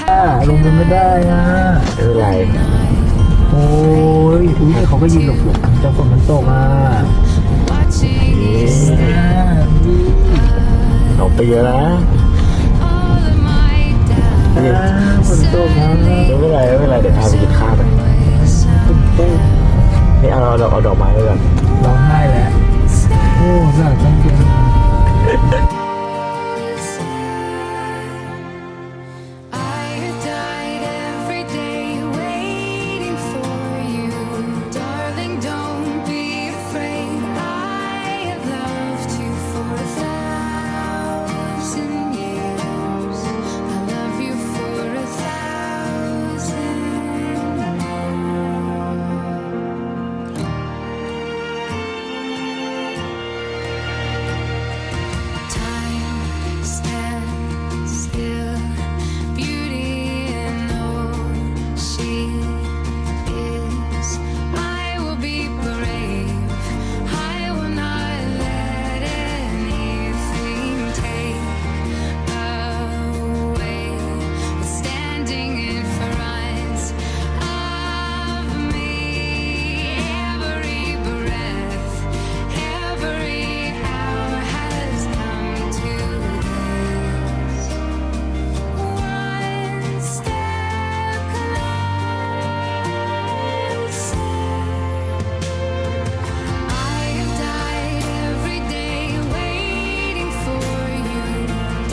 ฮ่าลงมันไม่ได้นะไม่เป็ไร โอ้ยอุ้ยเขาก็ยิงหลบหลบจังหนมันตกอะอ๊หลบไปเยอะนะ all of my doubts เอ๊ะฝนตกนะไม่ไรไม่ไรเดี๋ยวพาไปกินข้าวไปนี่เอาเราเอาดอกไม้ไปก่อนร้องไห้แล้ว โอ้สาดจังเลย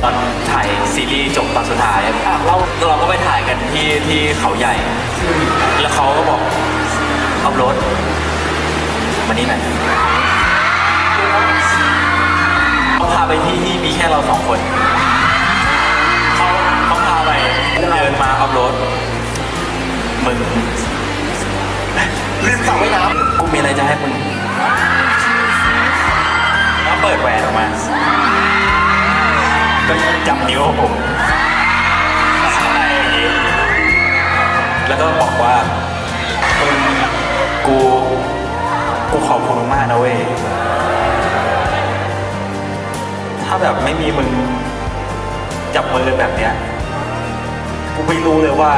ตอนถ่ายซีรีส์จบตอนสุดท้ายเราเราก็ไปถ่ายกันที่ที่เขาใหญ่ แล้วเขาก็บอกเอารถมานี่หน่อยเขาพาไปที่ที่มีแค่เราสองคนเขาเขาพาไปเดินมาเอารถมึงลืมสั่งไว้น้ำกูมีอะไรจะให้มึงแล้วเปิดแหวนออกมา ก็จับนิ้วผมอะไรอย่างนี้แล้วก็บอกว่ามึงกูกูขอบคุณมากนะเว้ย ถ้าแบบไม่มีมึงจับมือแบบเนี้ย กูไม่รู้เลยว่า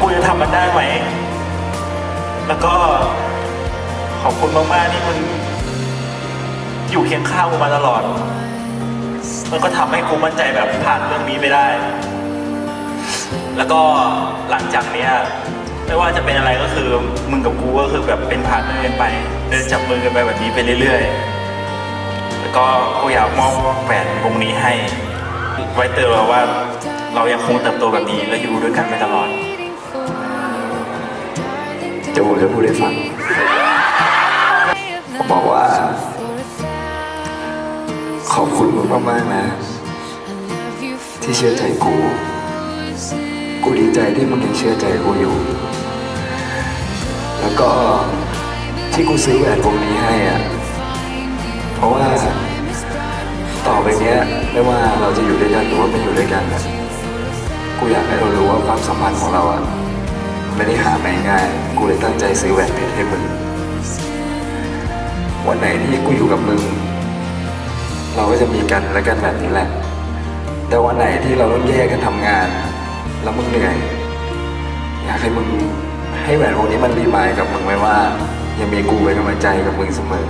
กูจะทำมันได้ไหม แล้วก็ขอบคุณมากๆที่มึง อยู่เคียงข้างกูมาตลอด มันก็ทำให้กูมั่นใจแบบผ่านเรื่องนี้ไปได้ แล้วก็หลังจากเนี้ยไม่ว่าจะเป็นอะไรก็คือมึงกับกูก็คือแบบเป็นพาร์ทเนอร์กันไป เดินจับมือกันไปแบบนี้ไปเรื่อยๆ แล้วก็กูอยากมอบแหวนวงนี้ให้ ไว้เตือนเราว่าเรายังคงเติบโตแบบนี้และอยู่ด้วยกันไปตลอดจะผมจะพูดให้ฟัง มึงมากๆนะ ที่เชื่อใจกู กูดีใจที่มึงยังเชื่อใจกูอยู่ แล้วก็ที่กูซื้อแหวนวงนี้ให้อะ เพราะว่าต่อไปเนี้ยไม่ว่าเราจะอยู่ด้วยกันหรือว่าไม่อยู่ด้วยกันอะกูอยากให้เรารู้ว่าความสัมพันธ์ของเราอะไม่ได้หามาง่ายๆกูเลยตั้งใจซื้อแหวนเพชรให้มึงวันไหนที่กูอยู่กับมึง เราก็จะมีกันและกันแบบนี้แหละ แต่วันไหนที่เราต้องแยกกันทำงาน แล้วมึงเหนื่อย อยากให้มึงให้แหวนวงนี้มันรีมายกับมึงไว้ว่า ยังมีกูเป็นกำลังใจกับมึงเสมอ